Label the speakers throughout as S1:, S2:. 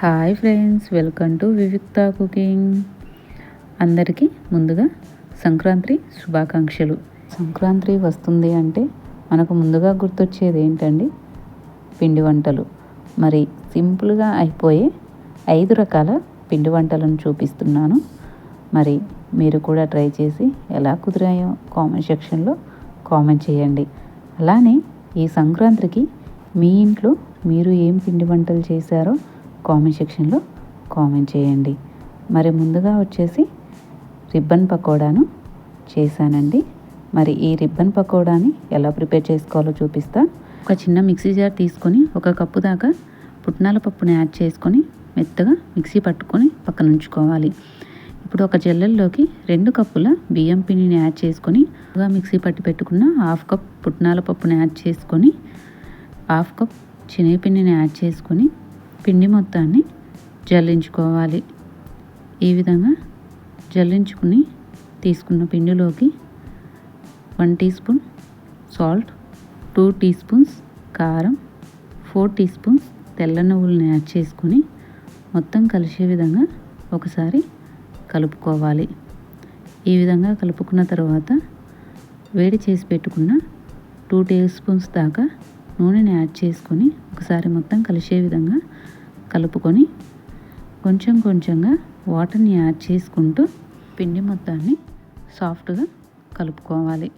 S1: Hi friends welcome to Vivikta cooking. అందరికీ ముందుగా సంక్రాంతి శుభాకాంక్షలు. సంక్రాంతి వస్తుంది అంటే మనకు ముందుగా గుర్తొచ్చేది ఏంటండి? పిండి వంటలు. మరి సింపుల్గా అయిపోయే ఐదు రకాల పిండి వంటలను చూపిస్తున్నాను. మరి మీరు కూడా ట్రై చేసి ఎలా కుదిరాయో కామెంట్ సెక్షన్లో కామెంట్ చేయండి. అలానే ఈ సంక్రాంతికి మీ ఇంట్లో మీరు ఏం పిండి వంటలు చేశారో కామెంట్ సెక్షన్లో కామెంట్ చేయండి. మరి ముందుగా వచ్చేసి రిబ్బన్ పకోడాను చేశానండి. మరి ఈ రిబ్బన్ పకోడాని ఎలా ప్రిపేర్ చేసుకోవాలో చూపిస్తా. ఒక చిన్న మిక్సీ జార్ తీసుకొని ఒక కప్పు దాకా పుట్నాల పప్పుని యాడ్ చేసుకొని మెత్తగా మిక్సీ పట్టుకొని పక్కన ఉంచుకోవాలి. ఇప్పుడు ఒక జల్లెల్లోకి రెండు కప్పుల బియ్యం పిండిని యాడ్ చేసుకొని మిక్సీ పట్టి పెట్టుకున్న హాఫ్ కప్ పుట్నాల పప్పుని యాడ్ చేసుకొని హాఫ్ కప్ శనగపిండిని యాడ్ చేసుకొని పిండి మొత్తాన్ని జల్లించుకోవాలి. ఈ విధంగా జల్లించుకుని తీసుకున్న పిండిలోకి one teaspoon salt two teaspoons కారం ఫోర్ టీ స్పూన్స్ తెల్ల నువ్వులను యాడ్ చేసుకొని మొత్తం కలిసే విధంగా ఒకసారి కలుపుకోవాలి. ఈ విధంగా కలుపుకున్న తర్వాత వేడి చేసి పెట్టుకున్న టూ టేబుల్ స్పూన్స్ దాకా నూనెని యాడ్ చేసుకొని ఒకసారి మొత్తం కలిసే విధంగా కలుపుకొని కొంచెం కొంచెంగా వాటర్ని యాడ్ చేసుకుంటూ పిండి మొత్తాన్ని సాఫ్ట్గా కలుపుకోవాలి.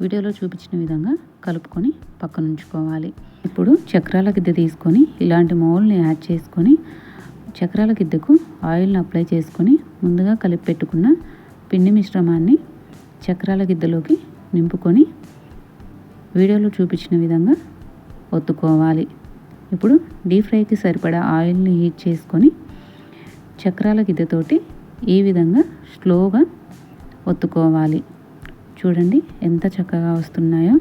S1: వీడియోలో చూపించిన విధంగా కలుపుకొని పక్కన ఉంచుకోవాలి ఇప్పుడు చక్రాల గిద్దె తీసుకొని ఇలాంటి మౌల్ని యాడ్ చేసుకొని చక్రాల గిద్దెకు ఆయిల్ని అప్లై చేసుకొని ముందుగా కలిపి పెట్టుకున్న పిండి మిశ్రమాన్ని చక్రాల గిద్దెలోకి నింపుకొని వీడియోలో చూపించిన విధంగా ఒత్తుకోవాలి. ఇప్పుడు డీప్ ఫ్రైకి సరిపడా ఆయిల్ని హీట్ చేసుకొని చక్రాల గిద్దెతోటి ఈ విధంగా స్లోగా ఒత్తుకోవాలి. చూడండి ఎంత చక్కగా వస్తున్నాయో.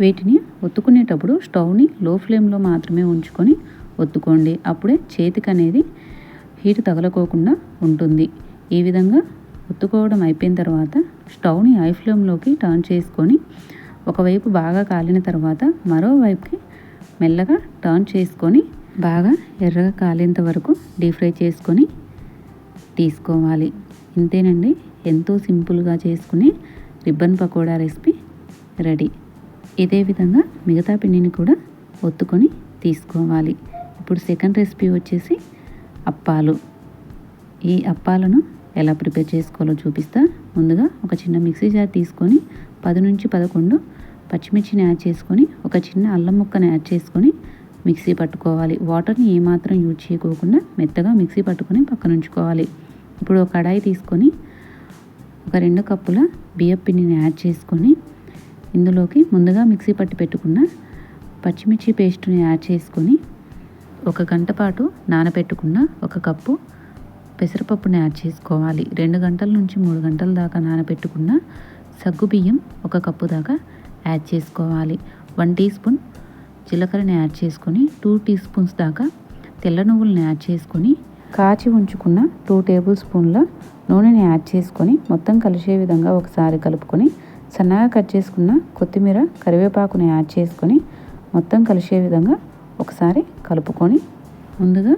S1: వీటిని ఒత్తుకునేటప్పుడు స్టవ్ని లో ఫ్లేమ్లో మాత్రమే ఉంచుకొని ఒత్తుకోండి. అప్పుడే చేతికి అనేది హీట్ తగలకోకుండా ఉంటుంది. ఈ విధంగా ఒత్తుకోవడం అయిపోయిన తర్వాత స్టవ్ని హై ఫ్లేమ్లోకి టర్న్ చేసుకొని ఒకవైపు బాగా కాలిన తర్వాత మరోవైపుకి మెల్లగా టర్న్ చేసుకొని బాగా ఎర్రగా కాలేంత వరకు డీప్ ఫ్రై చేసుకొని తీసుకోవాలి. ఇంతేనండి. ఎంతో సింపుల్గా చేసుకునే రిబ్బన్ పకోడా రెసిపీ రెడీ. ఇదే విధంగా మిగతా పిండిని కూడా ఒత్తుకొని తీసుకోవాలి. ఇప్పుడు సెకండ్ రెసిపీ వచ్చేసి అప్పాలు. ఈ అప్పాలను ఎలా ప్రిపేర్ చేసుకోవాలో చూపిస్తా. ముందుగా ఒక చిన్న మిక్సీ జార్ తీసుకొని పది నుంచి పదకొండు పచ్చిమిర్చిని యాడ్ చేసుకొని ఒక చిన్న అల్లం ముక్కని యాడ్ చేసుకొని మిక్సీ పట్టుకోవాలి. వాటర్ని ఏమాత్రం యూజ్ చేయకోకుండా మెత్తగా మిక్సీ పట్టుకొని పక్కన ఉంచుకోవాలి. ఇప్పుడు ఒక కడాయి తీసుకొని ఒక రెండు కప్పుల బియ్యం పిండిని యాడ్ చేసుకొని ఇందులోకి ముందుగా మిక్సీ పట్టి పెట్టుకున్న పచ్చిమిర్చి పేస్ట్ని యాడ్ చేసుకొని ఒక గంట పాటు నానబెట్టుకున్న ఒక కప్పు పెసరపప్పుని యాడ్ చేసుకోవాలి. రెండు గంటల నుంచి మూడు గంటల దాకా నానబెట్టుకున్న సగ్గు బియ్యం ఒక కప్పు దాకా యాడ్ చేసుకోవాలి. వన్ టీ స్పూన్ జీలకర్రని యాడ్ చేసుకొని టూ టీ స్పూన్స్ దాకా తెల్ల నువ్వులను యాడ్ చేసుకొని కాచి ఉంచుకున్న టూ టేబుల్ స్పూన్ల నూనెని యాడ్ చేసుకొని మొత్తం కలిసే విధంగా ఒకసారి కలుపుకొని సన్నగా కట్ చేసుకున్న కొత్తిమీర కరివేపాకుని యాడ్ చేసుకొని మొత్తం కలిసే విధంగా ఒకసారి కలుపుకొని ముందుగా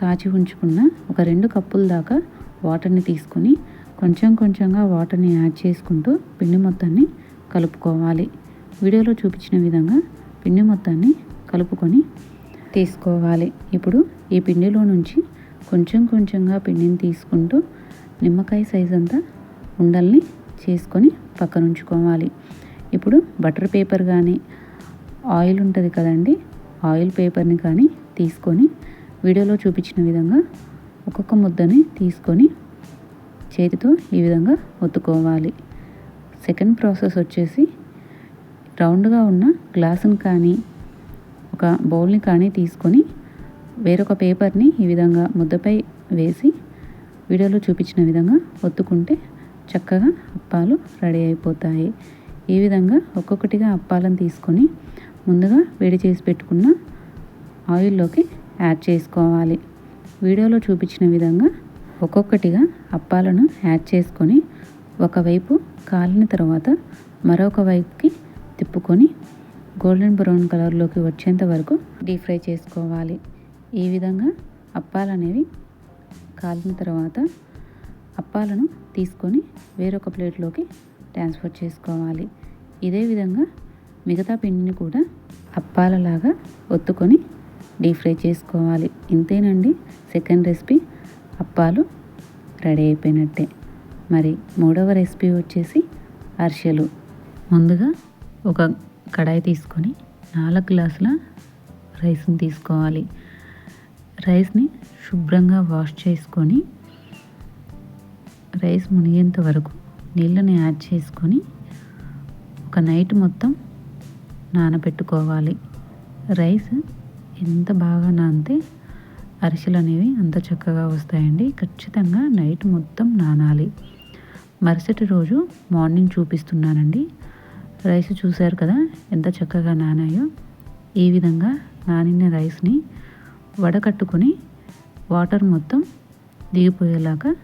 S1: కాచి ఉంచుకున్న ఒక రెండు కప్పుల దాకా వాటర్ని తీసుకొని కొంచెం కొంచెంగా వాటర్ని యాడ్ చేసుకుంటూ పిండి మొత్తాన్ని కలుపుకోవాలి. వీడియోలో చూపించిన విధంగా పిండి మొత్తాన్ని కలుపుకొని తీసుకోవాలి. ఇప్పుడు ఈ పిండిలో నుంచి కొంచెం కొంచెంగా పిండిని తీసుకుంటూ నిమ్మకాయ సైజ్ అంతా ఉండల్ని చేసుకొని పక్కన ఉంచుకోవాలి. ఇప్పుడు బటర్ పేపర్ కానీ ఆయిల్ ఉంటుంది కదండి ఆయిల్ పేపర్ని కానీ తీసుకొని వీడియోలో చూపించిన విధంగా ఒక్కొక్క ముద్దని తీసుకొని చేతితో ఈ విధంగా ఒత్తుకోవాలి. సెకండ్ ప్రాసెస్ వచ్చేసి రౌండ్గా ఉన్న గ్లాసుని కానీ ఒక బౌల్ని కానీ తీసుకొని వేరొక పేపర్ని ఈ విధంగా ముద్దపై వేసి వీడియోలో చూపించిన విధంగా ఒత్తుకుంటే చక్కగా అప్పాలు రెడీ అయిపోతాయి. ఈ విధంగా ఒక్కొక్కటిగా అప్పాలను తీసుకొని ముందుగా వేడి చేసి పెట్టుకున్న ఆయిల్లోకి యాడ్ చేసుకోవాలి. వీడియోలో చూపించిన విధంగా ఒక్కొక్కటిగా అప్పాలను యాడ్ చేసుకొని ఒకవైపు కాలిన తర్వాత మరొక వైపుకి తిప్పుకొని గోల్డెన్ బ్రౌన్ కలర్లోకి వచ్చేంత వరకు డీప్ ఫ్రై చేసుకోవాలి. ఈ విధంగా అప్పాలు అనేవి కాలిన తర్వాత అప్పాలను తీసుకొని వేరొక ప్లేట్లోకి ట్రాన్స్ఫర్ చేసుకోవాలి. ఇదే విధంగా మిగతా పిండిని కూడా అప్పాలలాగా ఒత్తుకొని డీప్ ఫ్రై చేసుకోవాలి. ఇంతేనండి సెకండ్ రెసిపీ. అప్పాలు రెడీ అయిపోయినట్టే. మరి మూడవ రెసిపీ వచ్చేసి అరిసెలు. ముందుగా ఒక కడాయి తీసుకొని నాలుగు గ్లాసుల రైస్ని తీసుకోవాలి. రైస్ని శుభ్రంగా వాష్ చేసుకొని రైస్ మునిగేంత వరకు నీళ్ళని యాడ్ చేసుకొని ఒక నైట్ మొత్తం నానబెట్టుకోవాలి. రైస్ ఎంత బాగా నానితే అరిసెలు అనేవి అంత చక్కగా వస్తాయండి. ఖచ్చితంగా నైట్ మొత్తం నానాలి. మరుసటి రోజు మార్నింగ్ చూపిస్తున్నానండి. రైస్ చూశారు కదా? ఎంత చక్కగా నానాయో. ఈ విధంగా నానిన రైస్ని వడకట్టుకొని వాటర్ మొత్తం దిగిపోయేలాగా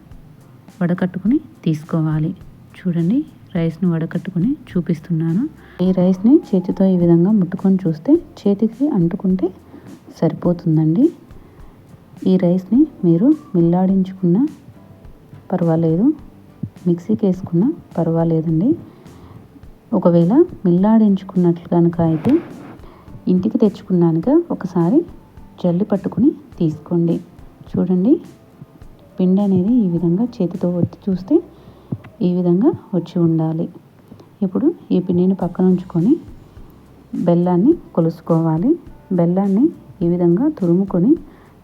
S1: వడకట్టుకుని తీసుకోవాలి. చూడండి రైస్ని వడకట్టుకుని చూపిస్తున్నాను. ఈ రైస్ని చేతితో ఈ విధంగా ముట్టుకొని చూస్తే చేతికి అంటుకుంటే సరిపోతుందండి. ఈ రైస్ని మీరు మిల్లాడించుకున్న పర్వాలేదు మిక్సీకి వేసుకున్న పర్వాలేదండి. ఒకవేళ మిల్లాడించుకున్నట్లు కనుక అయితే ఇంటికి తెచ్చుకున్నానుగా ఒకసారి జల్లి పట్టుకుని తీసుకోండి. చూడండి పిండి అనేది ఈ విధంగా చేతితో ఒత్తి చూస్తే ఈ విధంగా వచ్చి ఉండాలి. ఇప్పుడు ఈ పిండిని పక్కన ఉంచుకొని బెల్లాన్ని కొలుసుకోవాలి. బెల్లాన్ని ఈ విధంగా తురుముకొని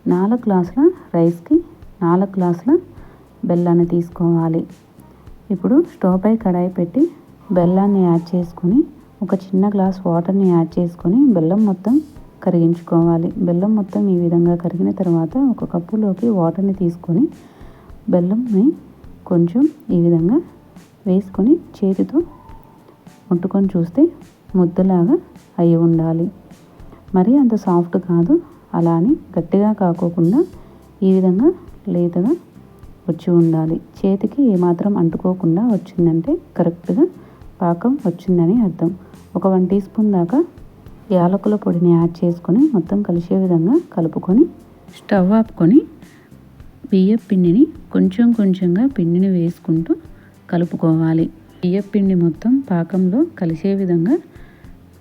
S1: నాలుగు గ్లాసుల రైస్కి నాలుగు గ్లాసుల బెల్లాన్ని తీసుకోవాలి. ఇప్పుడు స్టవ్ పై కడాయి పెట్టి బెల్లాన్ని యాడ్ చేసుకొని ఒక చిన్న గ్లాస్ వాటర్ని యాడ్ చేసుకొని బెల్లం మొత్తం కరిగించుకోవాలి. బెల్లం మొత్తం ఈ విధంగా కరిగిన తర్వాత ఒక కప్పులోకి వాటర్ని తీసుకొని బెల్లంని కొంచెం ఈ విధంగా వేసుకొని చేతితో ముట్టుకొని చూస్తే ముద్దలాగా అయి ఉండాలి. మరీ అంత సాఫ్ట్ కాదు అలా అని గట్టిగా కాకోకుండా ఈ విధంగా లేతగా వచ్చి ఉండాలి. చేతికి ఏమాత్రం అంటుకోకుండా వచ్చిందంటే కరెక్ట్గా పాకం వచ్చిందని అర్థం. ఒక వన్ టీ స్పూన్ దాకా యాలకుల పొడిని యాడ్ చేసుకొని మొత్తం కలిసే విధంగా కలుపుకొని స్టవ్ ఆపుకొని బియ్యం పిండిని కొంచెం కొంచెంగా పిండిని వేసుకుంటూ కలుపుకోవాలి. బియ్యం పిండి మొత్తం పాకంలో కలిసే విధంగా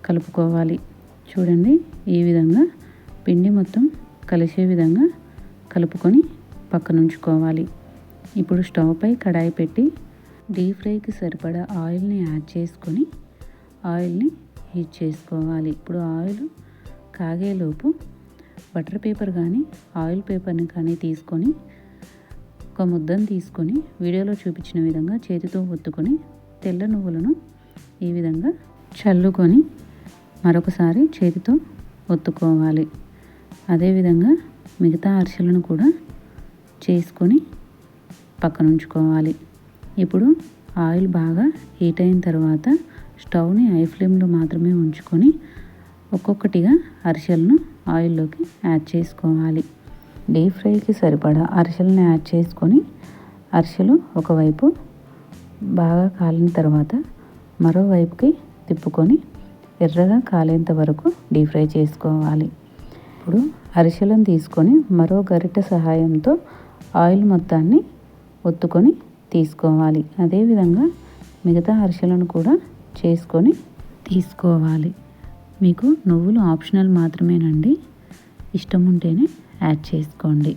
S1: కలుపుకోవాలి. చూడండి ఈ విధంగా పిండి మొత్తం కలిసే విధంగా కలుపుకొని పక్కన ఉంచుకోవాలి ఇప్పుడు స్టవ్పై కడాయి పెట్టి డీప్ ఫ్రైకి సరిపడా ఆయిల్ని యాడ్ చేసుకొని ఆయిల్ని హీట్ చేసుకోవాలి. ఇప్పుడు ఆయిల్ కాగేలోపు బటర్ పేపర్ కానీ ఆయిల్ పేపర్ని కానీ తీసుకొని ఒక ముద్దను తీసుకొని వీడియోలో చూపించిన విధంగా చేతితో ఒత్తుకొని తెల్ల నువ్వులను ఈ విధంగా చల్లుకొని మరొకసారి చేతితో ఒత్తుకోవాలి. అదేవిధంగా మిగతా అరిసెలను కూడా చేసుకొని పక్కనుంచుకోవాలి. ఇప్పుడు ఆయిల్ బాగా హీట్ అయిన తర్వాత స్టవ్ని హై ఫ్లేమ్లో మాత్రమే ఉంచుకొని ఒక్కొక్కటిగా అరిసెలను ఆయిల్లోకి యాడ్ చేసుకోవాలి. డీప్ ఫ్రైకి సరిపడా అరిసెలను యాడ్ చేసుకొని అరిసెలు ఒకవైపు బాగా కాలిన తర్వాత మరోవైపుకి తిప్పుకొని ఎర్రగా కాలేంత వరకు డీప్ ఫ్రై చేసుకోవాలి. ఇప్పుడు అరిసెలను తీసుకొని మరో గరిటె సహాయంతో ఆయిల్ మొత్తాన్ని ఒత్తుకొని తీసుకోవాలి. అదేవిధంగా మిగతా అరిసెలను కూడా చేసుకొని తీసుకోవాలి. మీకు నువ్వులు ఆప్షనల్ మాత్రమేనండి. ఇష్టం ఉంటేనే యాడ్ చేసుకోండి.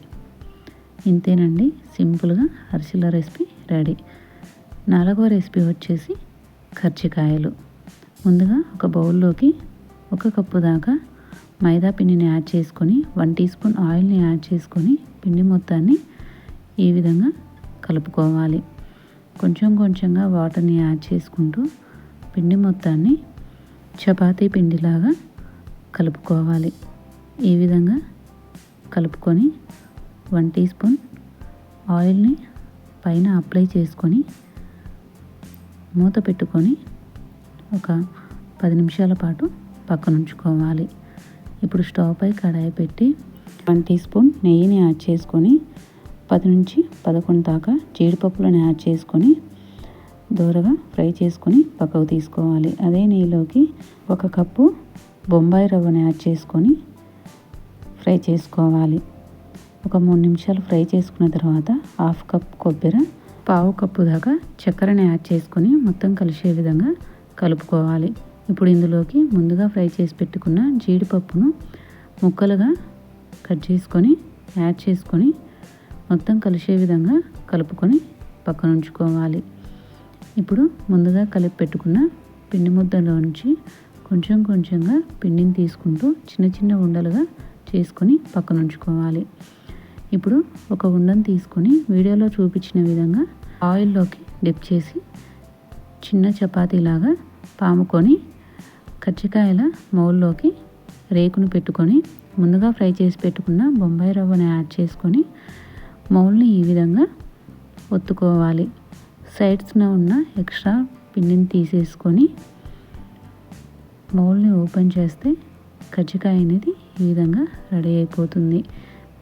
S1: ఇంతేనండి సింపుల్గా అరిసెల రెసిపీ రెడీ. నాలుగో రెసిపీ వచ్చేసి కర్జికాయలు. ముందుగా ఒక బౌల్లోకి ఒక కప్పు దాకా మైదా పిండిని యాడ్ చేసుకొని వన్ టీ స్పూన్ ఆయిల్ని యాడ్ చేసుకొని పిండి మొత్తాన్ని ఈ విధంగా కలుపుకోవాలి. కొంచెం కొంచెంగా వాటర్ని యాడ్ చేసుకుంటూ పిండి మొత్తాన్ని చపాతీ పిండిలాగా కలుపుకోవాలి. ఈ విధంగా కలుపుకొని వన్ టీ స్పూన్ ఆయిల్ని పైన అప్లై చేసుకొని మూత పెట్టుకొని ఒక పది నిమిషాల పాటు పక్కన ఉంచుకోవాలి ఇప్పుడు స్టవ్ పై కడాయి పెట్టి వన్ టీ స్పూన్ నెయ్యిని యాడ్ చేసుకొని పది నుంచి పదకొండు దాకా జీడిపప్పులను యాడ్ చేసుకొని దూరగా ఫ్రై చేసుకొని పక్కకు తీసుకోవాలి. అదే నెయ్యిలోకి ఒక కప్పు బొంబాయి రవ్వను యాడ్ చేసుకొని ఫ్రై చేసుకోవాలి. ఒక మూడు నిమిషాలు ఫ్రై చేసుకున్న తర్వాత హాఫ్ కప్ కొబ్బరి పావు కప్పు దాకా చక్కెరని యాడ్ చేసుకొని మొత్తం కలిసే విధంగా కలుపుకోవాలి. ఇప్పుడు ఇందులోకి ముందుగా ఫ్రై చేసి పెట్టుకున్న జీడిపప్పును ముక్కలుగా కట్ చేసుకొని యాడ్ చేసుకొని మొత్తం కలిసే విధంగా కలుపుకొని పక్కన ఉంచుకోవాలి. ఇప్పుడు ముందుగా కలిపి పెట్టుకున్న పిండి ముద్దలోంచి కొంచెం కొంచెంగా పిండిని తీసుకుంటూ చిన్న చిన్న ఉండలుగా చేసుకొని పక్కన ఉంచుకోవాలి. ఇప్పుడు ఒక ఉండను తీసుకొని వీడియోలో చూపించిన విధంగా ఆయిల్లోకి డిప్ చేసి చిన్న చపాతీలాగా పాముకొని కచ్చికాయల మౌల్లోకి రేకును పెట్టుకొని ముందుగా ఫ్రై చేసి పెట్టుకున్న బొంబాయి రవ్వను యాడ్ చేసుకొని మౌల్ని ఈ విధంగా ఒత్తుకోవాలి. సైడ్స్న ఉన్న ఎక్స్ట్రా పిండిని తీసేసుకొని మౌల్ని ఓపెన్ చేస్తే కజ్జికాయ అనేది ఈ విధంగా రెడీ అయిపోతుంది.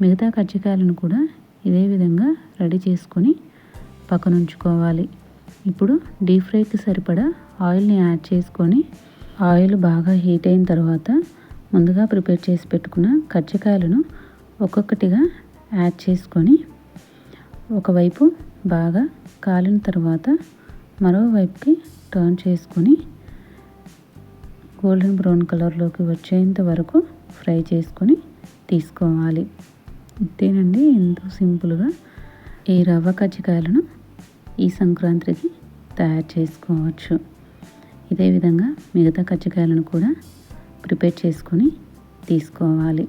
S1: మిగతా కజ్జికాయలను కూడా ఇదే విధంగా రెడీ చేసుకొని పక్కన ఉంచుకోవాలి. ఇప్పుడు డీప్ ఫ్రైకి సరిపడా ఆయిల్ని యాడ్ చేసుకొని ఆయిల్ బాగా హీట్ అయిన తర్వాత ముందుగా ప్రిపేర్ చేసి పెట్టుకున్న కజ్జికాయలను ఒక్కొక్కటిగా యాడ్ చేసుకొని ఒకవైపు బాగా కాలిన తర్వాత మరోవైపుకి టర్న్ చేసుకొని గోల్డెన్ బ్రౌన్ కలర్లోకి వచ్చేంత వరకు ఫ్రై చేసుకొని తీసుకోవాలి. ఇంతేనండి ఎంతో సింపుల్గా ఈ రవ్వ కజ్జికాయలను ఈ సంక్రాంతికి తయారు చేసుకోవచ్చు. ఇదే విధంగా మిగతా కజ్జికాయలను కూడా ప్రిపేర్ చేసుకొని తీసుకోవాలి.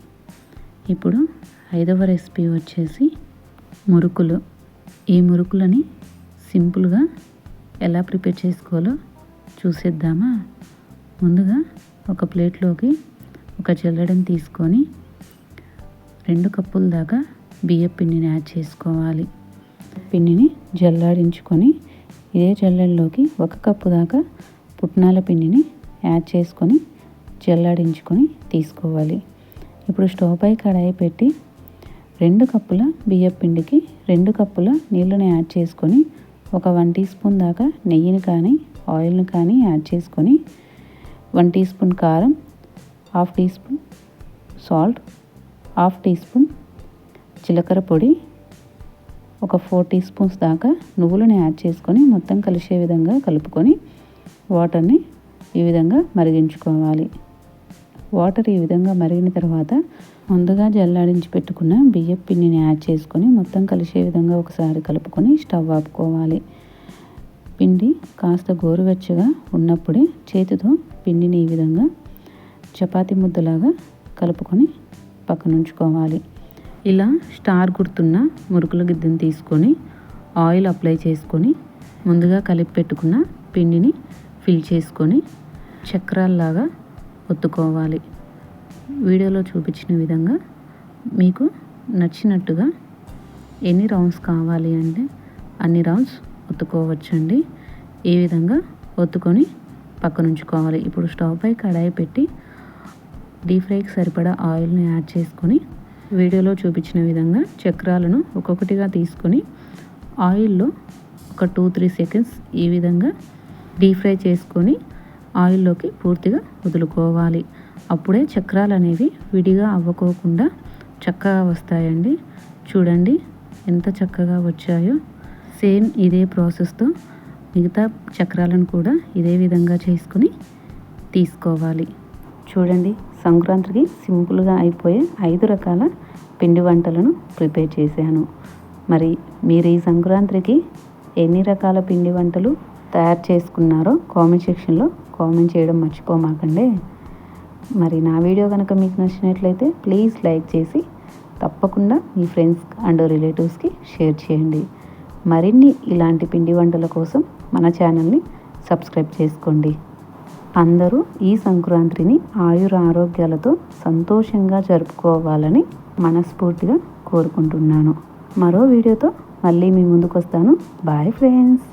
S1: ఇప్పుడు ఐదవ రెసిపీ వచ్చేసి మురుకులు. ఈ మురుకులని సింపుల్గా ఎలా ప్రిపేర్ చేసుకోవాలో చూసేద్దామా? ముందుగా ఒక ప్లేట్లోకి ఒక జల్లెడని తీసుకొని రెండు కప్పుల దాకా బియ్య పిండిని యాడ్ చేసుకోవాలి. పిండిని జల్లాడించుకొని ఇదే జల్లెడలోకి ఒక కప్పు దాకా పుట్నాల పిండిని యాడ్ చేసుకొని జల్లాడించుకొని తీసుకోవాలి. ఇప్పుడు స్టవ్ పై కడాయి పెట్టి రెండు కప్పుల బియ్యం పిండికి రెండు కప్పుల నీళ్ళని యాడ్ చేసుకొని ఒక వన్ టీ స్పూన్ దాకా నెయ్యిని కానీ ఆయిల్ని కానీ యాడ్ చేసుకొని వన్ టీ స్పూన్ కారం half teaspoon salt half teaspoon జీలకర్ర పొడి ఒక ఫోర్ టీ స్పూన్స్ దాకా నువ్వులను యాడ్ చేసుకొని మొత్తం కలిసే విధంగా కలుపుకొని వాటర్ని ఈ విధంగా మరిగించుకోవాలి. వాటర్ ఈ విధంగా మరిగిన తర్వాత ముందుగా జల్లాడించి పెట్టుకున్న బియ్యం పిండిని యాడ్ చేసుకొని మొత్తం కలిసే విధంగా ఒకసారి కలుపుకొని స్టవ్ ఆపుకోవాలి. పిండి కాస్త గోరువెచ్చగా ఉన్నప్పుడే చేతితో పిండిని ఈ విధంగా చపాతీ ముద్దలాగా కలుపుకొని పక్కనుంచుకోవాలి. ఇలా స్టార్ గుర్తున్న మురుకుల గిద్దెని తీసుకొని ఆయిల్ అప్లై చేసుకొని ముందుగా కలిపి పెట్టుకున్న పిండిని ఫిల్ చేసుకొని చక్రాల్లాగా ఒత్తుకోవాలి. వీడియోలో చూపించిన విధంగా మీకు నచ్చినట్టుగా ఎన్ని రౌండ్స్ కావాలి అంటే అన్ని రౌండ్స్ ఒత్తుకోవచ్చండి. ఈ విధంగా ఒత్తుకొని పక్కనుంచుకోవాలి. ఇప్పుడు స్టవ్ పై కడాయి పెట్టి డీప్ ఫ్రైకి సరిపడా ఆయిల్ని యాడ్ చేసుకొని వీడియోలో చూపించిన విధంగా చక్రాలను ఒక్కొక్కటిగా తీసుకొని ఆయిల్లో ఒక టూ త్రీ సెకండ్స్ ఈ విధంగా డీప్ ఫ్రై చేసుకొని ఆయిల్లోకి పూర్తిగా వదులుకోవాలి. అప్పుడే చక్రాలు అనేవి విడిగా అవ్వకోకుండా చక్కగా వస్తాయండి. చూడండి ఎంత చక్కగా వచ్చాయో. సేమ్ ఇదే ప్రాసెస్తో మిగతా చక్రాలను కూడా ఇదే విధంగా చేసుకుని తీసుకోవాలి. చూడండి సంక్రాంతికి సింపుల్గా అయిపోయే ఐదు రకాల పిండి వంటలను ప్రిపేర్ చేశాను. మరి మీరు ఈ సంక్రాంతికి ఎన్ని రకాల పిండి వంటలు తయారు చేసుకున్నారో కామెంట్ సెక్షన్లో కామెంట్ చేయడం మర్చిపోమాకండి. మరి నా వీడియో కనుక మీకు నచ్చినట్లయితే ప్లీజ్ లైక్ చేసి తప్పకుండా మీ ఫ్రెండ్స్ అండ్ రిలేటివ్స్కి షేర్ చేయండి. మరిన్ని ఇలాంటి పిండి వంటల కోసం మన ఛానల్ని సబ్స్క్రైబ్ చేసుకోండి. అందరూ ఈ సంక్రాంతిని ఆయుర ఆరోగ్యాలతో సంతోషంగా జరుపుకోవాలని మనస్ఫూర్తిగా కోరుకుంటున్నాను. మరో వీడియోతో మళ్ళీ మీ ముందుకు వస్తాను బాయ్ ఫ్రెండ్స్